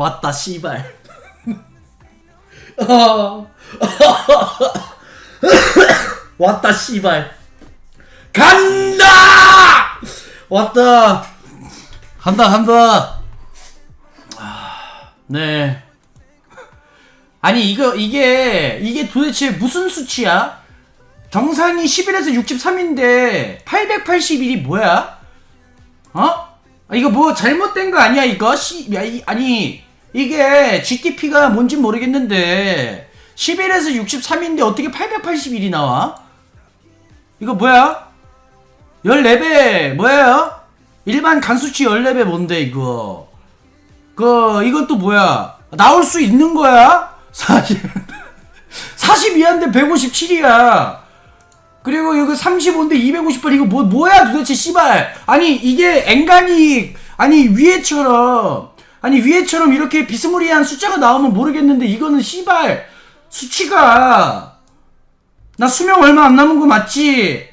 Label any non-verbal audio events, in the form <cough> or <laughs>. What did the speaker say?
왔다 씨발. 어. <laughs> 왔다 씨발. 간다! 왔다! 간다 간다! 아, 네. 아니 이거 이게 이게 도대체 무슨 수치야? 정상이 11에서 63인데 881이 뭐야? 어? 아, 이거 뭐 잘못된 거 아니야 이거? 시, 야, 이, 아니 이게 GDP가 뭔지 모르겠는데 11에서 63인데 어떻게 881이 나와? 이거 뭐야? 14배 뭐예요? 일반 간수치 14배 뭔데 이거 그 이건 또 뭐야 나올 수 있는 거야? 40 42한데 157이야 그리고 이거 35인데 258 이거 뭐 뭐야 도대체 씨발 아니 이게 엔간히 아니 위에처럼 아니 위에처럼 이렇게 비스무리한 숫자가 나오면 모르겠는데 이거는 씨발 수치가 나 수명 얼마 안 남은 거 맞지?